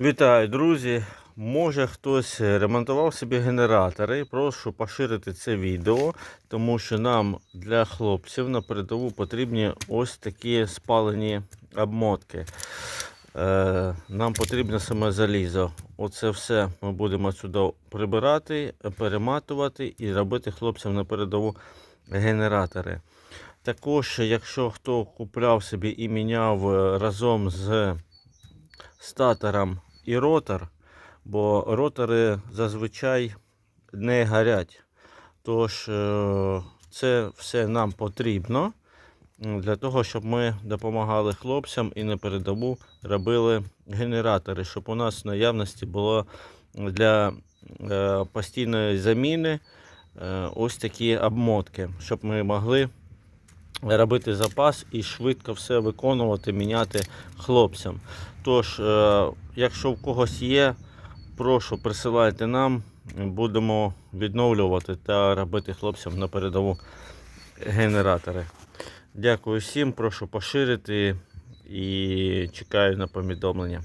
Вітаю, друзі! Може хтось ремонтував собі генератори. Прошу поширити це відео, тому що нам для хлопців на передову потрібні ось такі спалені обмотки. Е, нам потрібно саме залізо. Оце все ми будемо сюди прибирати, перематувати і робити хлопцям на передову генератори. Також, якщо хто купляв собі і міняв е, разом з статором і ротор, бо ротори зазвичай не горять. Тож е, це все нам потрібно для того, щоб ми допомагали хлопцям і на передову робили генератори, щоб у нас в наявності було для е, постійної заміни е, ось такі обмотки, щоб ми могли робити запас і швидко все виконувати, міняти хлопцям. Тож, е, якщо в когось є, прошу присилайте нам, будемо відновлювати та робити хлопцям на передову генератори. Дякую всім, прошу поширити і чекаю на повідомлення.